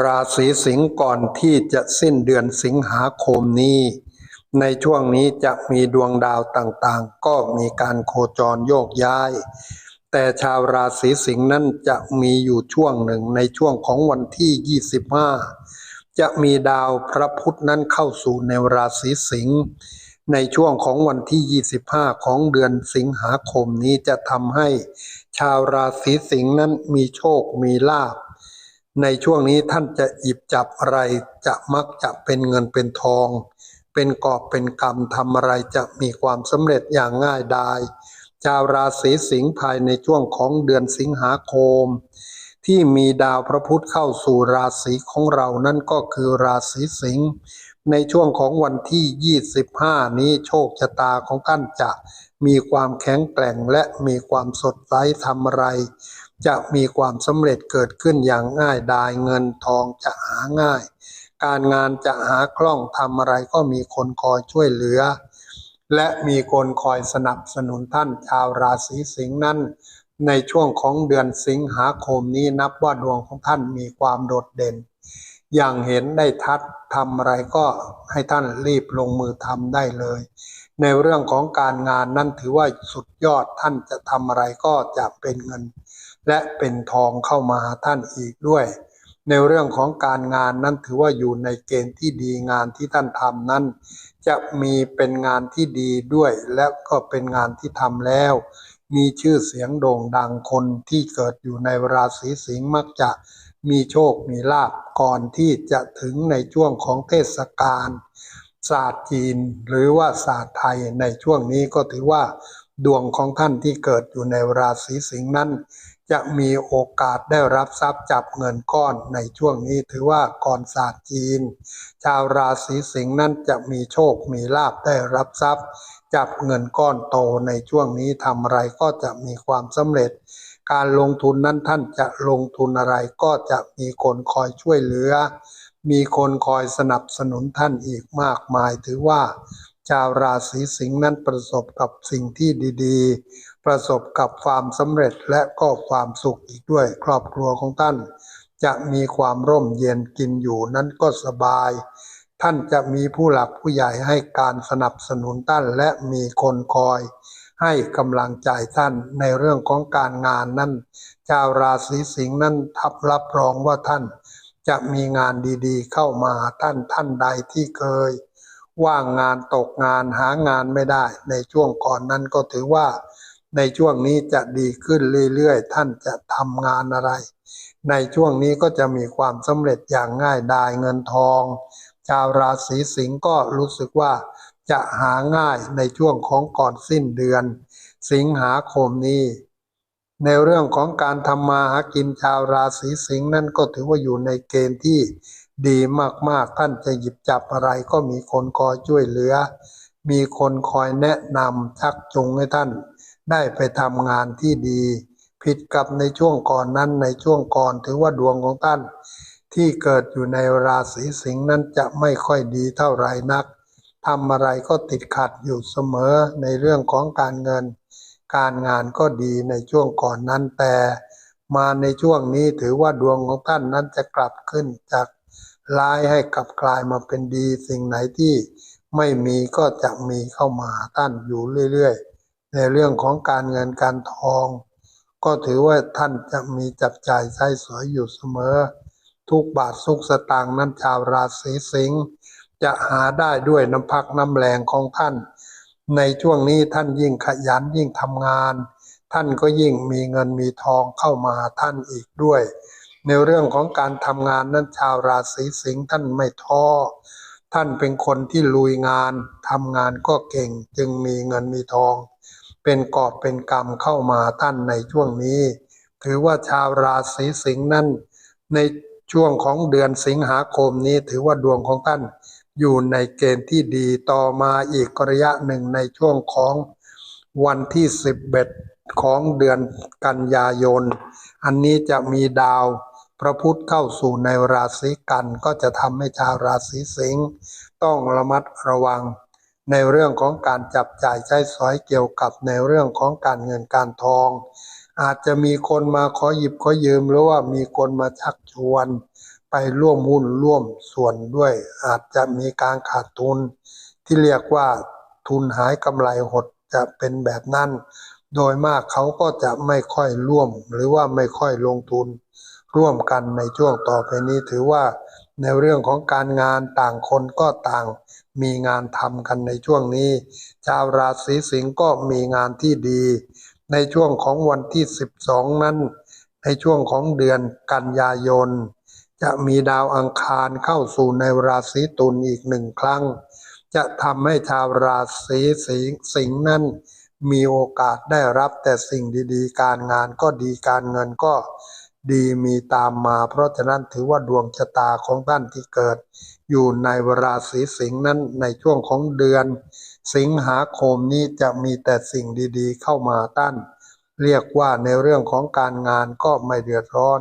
ราศีสิงห์ก่อนที่จะสิ้นเดือนสิงหาคมนี้ ในช่วงนี้จะมีดวงดาวต่างๆ ก็มีการโคจรโยกย้าย แต่ชาวราศีสิงห์นั้นจะมีอยู่ช่วงหนึ่งในช่วงของวันที่ 25 จะมีดาวพระพุธนั้นเข้าสู่ในราศีสิงห์ในช่วงของวันที่ 25 ของเดือนสิงหาคมนี้จะทำให้ ชาวราศีสิงห์นั้นมีโชคมีลาภ ในช่วงนี้ท่านจะหยิบจับอะไรจะมักจะเป็นเงินเป็นทอง เป็นกอบเป็นกำทำอะไรจะมีความสำเร็จอย่างง่ายดายชาวราศีสิงห์ภายในช่วงของเดือนสิงหาคม ที่มีดาวพระพุธเข้าสู่ราศีของเรานั่นก็คือราศีสิงห์ในช่วงของวันที่ 25 นี้โชคชะตาของท่านจะมีความแข็งแกร่งและมีความสดใสทำอะไร จะมีความสำเร็จเกิดขึ้นอย่างง่ายดายเงินทองจะหาง่าย การงานจะหาคล่องทำอะไรก็มีคนคอยช่วยเหลือ และมีคนคอยสนับสนุนท่านชาวราศีสิงห์นั้น ในช่วงของเดือนสิงหาคมนี้นับว่าดวงของท่านมีความโดดเด่น อย่างเห็นได้ทัดทำอะไรก็ให้ท่านรีบลงมือทำได้เลย ในเรื่องของการงานนั่นถือว่าสุดยอดท่านจะทำอะไรก็จะเป็นเงิน และเป็นทองเข้ามาหาท่านอีกด้วย ในเรื่องของการงานนั้นถือว่าอยู่ในเกณฑ์ที่ดีงานที่ท่านทำนั้น จะมีเป็นงานที่ดีด้วย และก็เป็นงานที่ทำแล้ว มีชื่อเสียงโด่งดังคนที่เกิดอยู่ในราศีสิงห์มักจะมีโชค มีลาภก่อนที่จะถึงในช่วงของเทศกาลศาสตร์จีนหรือว่าศาสตร์ไทยในช่วงนี้ก็ถือว่า ดวงของท่านที่เกิดอยู่ในราศีสิงห์นั้น จะมีโอกาสได้รับทรัพย์จับเงินก้อนในช่วงนี้ถือว่าก่อนศาสตร์จีน ชาวราศีสิงห์นั้นจะมีโชคมีลาภได้รับทรัพย์ จับเงินก้อนโตในช่วงนี้ทำอะไรก็จะมีความสำเร็จ การลงทุนนั้นท่านจะลงทุนอะไรก็จะมีคนคอยช่วยเหลือ มีคนคอยสนับสนุนท่านอีกมากมาย ถือว่า ชาวราศีสิงห์นั้นประสบกับสิ่งที่ดี ๆ ประสบกับความสำเร็จและก็ความสุขอีกด้วยครอบครัวของท่าน จะมีความร่มเย็นกินอยู่นั้นก็สบาย ท่านจะมีผู้หลักผู้ใหญ่ให้การสนับสนุนท่านและมีคนคอย ให้กำลังใจท่านในเรื่องของการงานนั้นชาวราศีสิงห์นั้นทับรับรองว่าท่าน จะมีงานดีๆ เข้ามาท่านท่านใดที่เคย ว่างงานตกงานหางานไม่ได้ ในช่วงก่อนนั้นก็ถือว่า ในช่วงนี้จะดีขึ้นเรื่อยๆ ท่านจะทำงานอะไร ในช่วงนี้ก็จะมีความสำเร็จอย่างง่ายดายเงินทอง ชาวราศีสิงห์ก็รู้สึกว่าจะหาง่ายในช่วงของก่อนสิ้นเดือน สิงหาคมนี้ ในเรื่องของการทำมาหากินชาวราศีสิงห์นั่นก็ถือว่าอยู่ในเกณฑ์ที่ดีมากๆ ท่านจะหยิบจับอะไรก็มีคนคอยช่วยเหลือ มีคนคอยแนะนำชักจูงให้ท่าน ได้ไปทำงานที่ดี ผิดกับในช่วงก่อนนั้นในช่วงก่อนถือว่าดวงของท่าน ที่เกิดอยู่ในราศีสิงห์นั้นจะไม่ค่อยดีเท่าไหร่นักทำอะไรก็ติดขัดอยู่เสมอในเรื่องของการเงิน การงานก็ดีในช่วงก่อนนั้นแต่มาในช่วงนี้ถือว่าดวงของท่านนั้นจะกลับขึ้นจากร้ายให้กลับกลายมาเป็นดี สิ่งไหนที่ไม่มีก็จะมีเข้ามาหาท่านอยู่เรื่อย ๆ ในเรื่องของการเงินการทอง ก็ถือว่าท่านจะมีจับจ่ายใช้สอยอยู่เสมอ ทุกบาททุกสตางค์นั้นชาวราศีสิงห์จะหาได้ด้วยน้ำพักน้ำแรงของท่าน ในช่วงนี้ท่านยิ่งขยันยิ่งทำงาน ท่านก็ยิ่งมีเงินมีทองเข้ามาท่านอีกด้วย ในเรื่องของการทำงานนั้นชาวราศีสิงห์ท่านไม่ท้อท่านเป็นคนที่ลุยงานทำงานก็เก่งจึงมีเงินมีทอง เป็นกอบเป็นกรรมเข้ามาท่านในช่วงนี้ ถือว่าชาวราศีสิงห์นั้น ในช่วงของเดือนสิงหาคมนี้ถือว่าดวงของท่าน อยู่ในเกณฑ์ที่ดีต่อมาอีกระยะหนึ่งในช่วงของวันที่สิบเอ็ดของเดือนกันยายน อันนี้จะมีดาวพระพุธเข้าสู่ในราศีกันก็จะทำให้ชาวราศีสิงห์ต้องระมัดระวัง ในเรื่องของการจับจ่ายใช้สอยเกี่ยวกับในเรื่องของการเงินการทอง อาจจะมีคนมาขอหยิบขอยืมหรือว่ามีคนมาชักชวน ไปร่วมหุ้นร่วมส่วนด้วย อาจจะมีการขาดทุน ที่เรียกว่าทุนหายกำไรหดจะเป็นแบบนั้น โดยมากเขาก็จะไม่ค่อยร่วม หรือว่าไม่ค่อยลงทุน ร่วมกันในช่วงต่อไปนี้ถือว่าในเรื่องของการงานต่างคนก็ต่าง มีงานทำกันในช่วงนี้ ชาวราศีสิงห์ก็มีงานที่ดี ในช่วงของวันที่ 12 นั้น ในช่วงของเดือนกันยายน จะมีดาวอังคารเข้าสู่ในราศีตุลอีกหนึ่งครั้ง จะทำให้ชาวราศีสิงห์สิงห์นั้นมีโอกาสได้รับแต่สิ่งดีๆ การงานก็ดีการเงินก็ดีมีตามมา เพราะฉะนั้นถือว่าดวงชะตาของท่านที่เกิด อยู่ในราศีสิงห์นั้นในช่วงของเดือน สิงหาคมนี้จะมีแต่สิ่งดีๆ เข้ามาตั้น เรียกว่าในเรื่องของการงานก็ไม่เดือดร้อน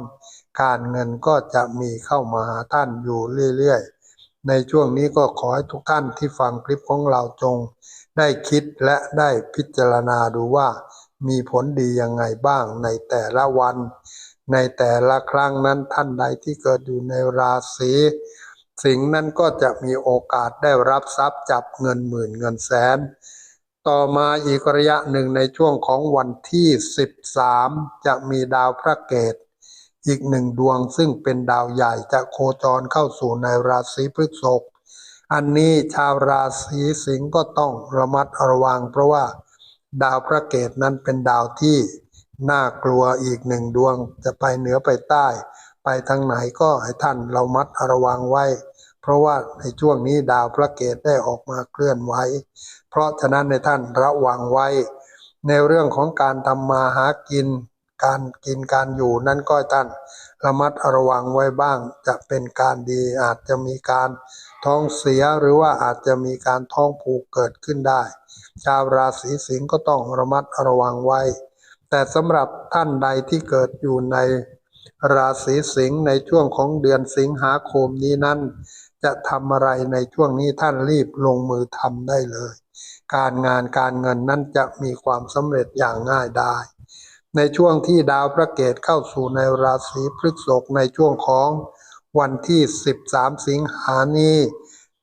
การเงินก็จะมีเข้ามาหาท่านอยู่เรื่อยๆ ในช่วงนี้ก็ขอให้ทุกท่านที่ฟังคลิปของเราจง ได้คิดและได้พิจารณาดูว่า มีผลดียังไงบ้างในแต่ละวัน ในแต่ละครั้งนั้นท่านใดที่เกิดอยู่ในราศี สิงห์นั้นก็จะมีโอกาสได้รับทรัพย์จับเงินหมื่นเงินแสน ต่อมาอีกระยะหนึ่งในช่วงของวันที่ 13 จะมีดาวพระเกต อีกหนึ่งดวงซึ่งเป็นดาวใหญ่จะโคจรเข้าสู่ในราศีพฤษภอันนี้ชาวราศีสิงห์ก็ต้องระมัดระวัง เพราะว่าดาวพระเกตนั้นเป็นดาวที่น่ากลัวอีกหนึ่งดวงจะไปเหนือไปใต้ ไปทางไหนก็ให้ท่านเรามัดระวังไว้ เพราะว่าในช่วงนี้ดาวพระเกตได้ออกมาเคลื่อนไหวเพราะฉะนั้นในท่านระวังไว้ ในเรื่องของการทำมาหากิน การกินการอยู่นั้นก็ให้ท่านระมัดระวังไว้บ้างจะเป็นการดีอาจจะมีการท้องเสียหรือว่าอาจจะมีการท้องผูกเกิดขึ้นได้ ชาวราศีสิงห์ก็ต้องระมัดระวังไว้ แต่สำหรับท่านใดที่เกิดอยู่ในราศีสิงห์ในช่วงของเดือนสิงหาคมนี้นั้น จะทำอะไรในช่วงนี้ท่านรีบลงมือทำได้เลย การงานการเงินนั้นจะมีความสำเร็จอย่างง่ายได้ ในช่วงที่ดาวพระเกตเข้าสู่ในราศีพฤษภในช่วงของวันที่ 13 สิงหานี้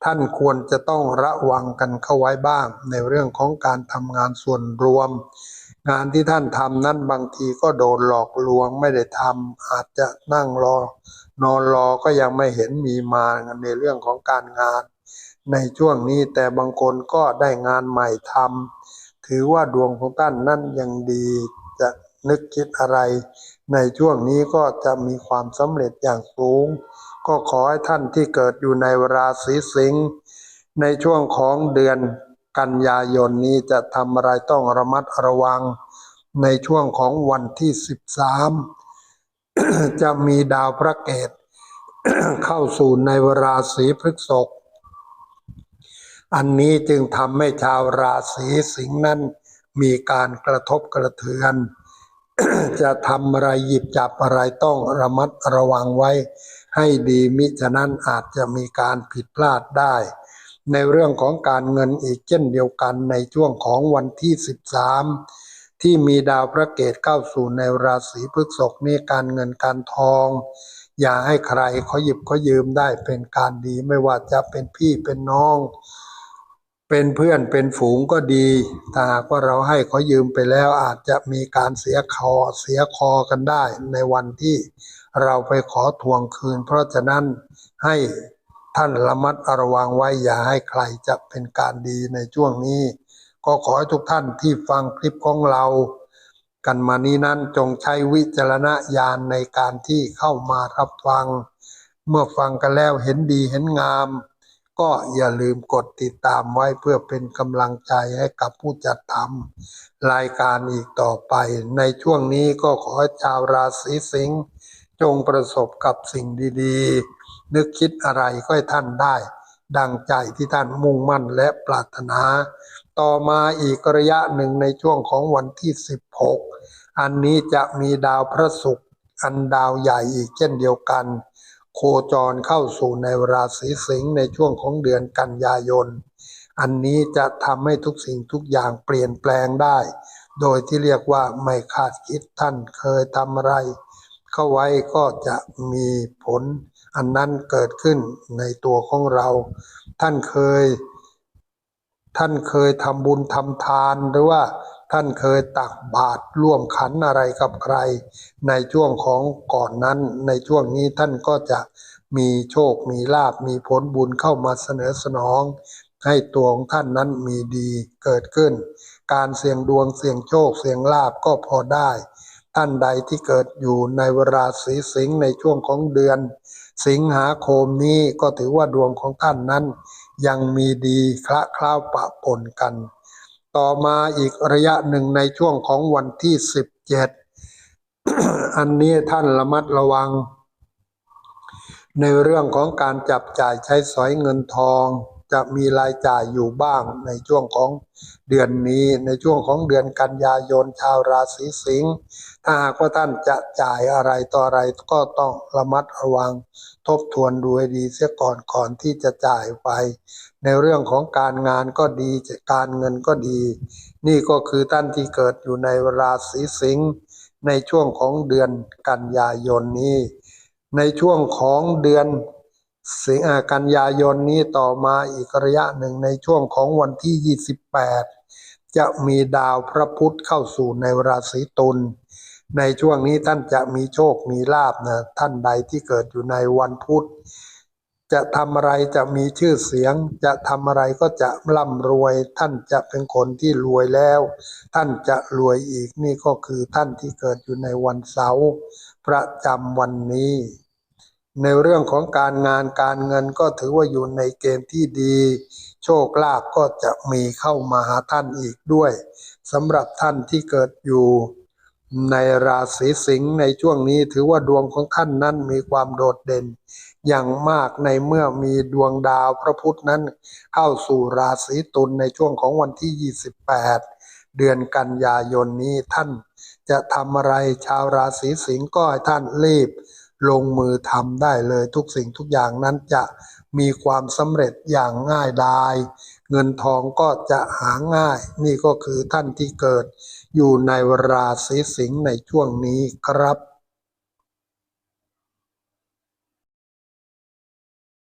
ท่านควรจะต้องระวังกันเข้าไว้บ้าง ในเรื่องของการทำงานส่วนรวม งานที่ท่านทำนั้นบางทีก็โดนหลอกลวงไม่ได้ทำอาจจะนั่งรอ นอนรอก็ยังไม่เห็นมีมาในเรื่องของการงาน ในช่วงนี้แต่บางคนก็ได้งานใหม่ทำถือว่าดวงของท่านนั่นยังดีจะนึกคิดอะไร ในช่วงนี้ก็จะมีความสำเร็จอย่างสูง ก็ขอให้ท่านที่เกิดอยู่ในราศีสิงห์ในช่วงของเดือนกันยายนนี้จะทำอะไรต้องระมัดระวัง ในช่วงของวันที่ 13 จะมีดาวพระเกตเข้าสู่ในราศีพฤษภอันนี้จึงทำให้ชาวราศีสิงห์นั้นมีการกระทบกระเทือน จะทำอะไรหยิบจับอะไรต้องระมัดระวังไว้ ให้ดีมิฉะนั้นอาจจะมีการผิดพลาดได้ ในเรื่องของการเงินอีกเช่นเดียวกันในช่วงของวันที่ 13 ที่มีดาวพระเกตเข้าสู่ในราศีพฤษภนี่การเงินการทอง อย่าให้ใครเขาหยิบเขายืมได้เป็นการดีไม่ว่าจะเป็นพี่เป็นน้อง เป็นเพื่อนเป็นฝูงก็ดีถ้าหากว่าเราให้เขายืมไปแล้วอาจจะมีการเสียคอเสียคอกันได้ ในวันที่เราไปขอทวงคืน เพราะฉะนั้นให้ท่านระมัดระวังไว้อย่าให้ใครจะเป็นการดีในช่วงนี้ ก็ขอให้ทุกท่านที่ฟังคลิปของเรา กันมานี้นั้นจงใช้วิจารณญาณในการที่เข้ามารับฟัง เมื่อฟังกันแล้วเห็นดีเห็นงาม ก็อย่าลืมกดติดตามไว้เพื่อเป็นกำลังใจให้กับผู้จัดทำรายการอีกต่อไป ในช่วงนี้ก็ขอให้ชาวราศีสิงห์จงประสบกับสิ่งดีๆ นึกคิดอะไรก็ให้ท่านได้ ดังใจที่ท่านมุ่งมั่นและปรารถนา ต่อมาอีกระยะหนึ่งในช่วงของวันที่ 16 อันนี้จะมีดาวพระศุกร์อันดาวใหญ่อีกเช่นเดียวกัน โคจรเข้าสู่ในราศีสิงห์ในช่วงของเดือนกันยายน อันนี้จะทำให้ทุกสิ่งทุกอย่างเปลี่ยนแปลงได้ โดยที่เรียกว่าไม่คาดคิดท่านเคยทำอะไร เข้าไว้ก็จะมีผลอันนั้นเกิดขึ้นในตัวของเรา ท่านเคย ท่านเคยทำบุญทำทานหรือว่าท่านเคยตักบาตรร่วมขันอะไรกับใคร ในช่วงของก่อนนั้น ในช่วงนี้ท่านก็จะมีโชคมีลาบมีผลบุญเข้ามาเสนอสนอง ให้ตัวของท่านนั้นมีดีเกิดขึ้น การเสี่ยงดวงเสี่ยงโชคเสี่ยงลาบก็พอได้ ท่านใดที่เกิดอยู่ในเวลาสีสิงในช่วงของเดือน สิงหาคมนี้ก็ถือว่าดวงของท่านนั้น ยังมีดีคละเคล้าปะปนกัน ต่อมาอีกระยะหนึ่งในช่วงของวันที่สิบเจ็ดอันนี้ท่านระมัดระวัง ในเรื่องของการจับจ่ายใช้สอยเงินทอง จะมีรายจ่ายอยู่บ้างในช่วงของเดือนนี้ในช่วงของเดือนกันยายนชาวราศีสิงห์ ถ้าหากว่าท่านจะจ่ายอะไรต่ออะไรก็ต้องระมัดระวังทบทวนดูให้ดีเสียก่อนก่อนที่จะจ่ายไป ในเรื่องของการงานก็ดีการเงินก็ดี นี่ก็คือท่านที่เกิดอยู่ในราศีสิงห์ในช่วงของเดือนกันยายนนี้ ในช่วงของเดือนสิงหากันยายนนี้ต่อมาอีกระยะหนึ่งในช่วงของวันที่ 28 จะมีดาวพระพุธเข้าสู่ในราศีตุล ในช่วงนี้ท่านจะมีโชคมีลาบนะท่านใดที่เกิดอยู่ในวันพุธจะทำอะไรจะมีชื่อเสียง จะทำอะไรก็จะร่ำรวย ท่านจะเป็นคนที่รวยแล้ว ท่านจะรวยอีกนี่ก็คือท่านที่เกิดอยู่ในวันเสาร์ประจำวันนี้ ในเรื่องของการงานการเงินก็ถือว่าอยู่ในเกณฑ์ที่ดี โชคลาภก็จะมีเข้ามาหาท่านอีกด้วยสำหรับท่านที่เกิดอยู่ ในราศีสิงห์ในช่วงนี้ถือว่าดวงของท่านนั้นมีความโดดเด่น อย่างมากในเมื่อมีดวงดาวพระพุธนั้น เข้าสู่ราศีตุลในช่วงของวันที่ 28 เดือนกันยายนนี้ท่านจะทำอะไรชาวราศีสิงห์ก็ให้ท่านรีบ ลงมือทำได้เลยทุกสิ่งทุกอย่างนั้นจะมีความสำเร็จอย่างง่ายดาย เงินทองก็จะหาง่าย นี่ก็คือท่านที่เกิด อยู่ในราศีสิงห์ในช่วงนี้ครับ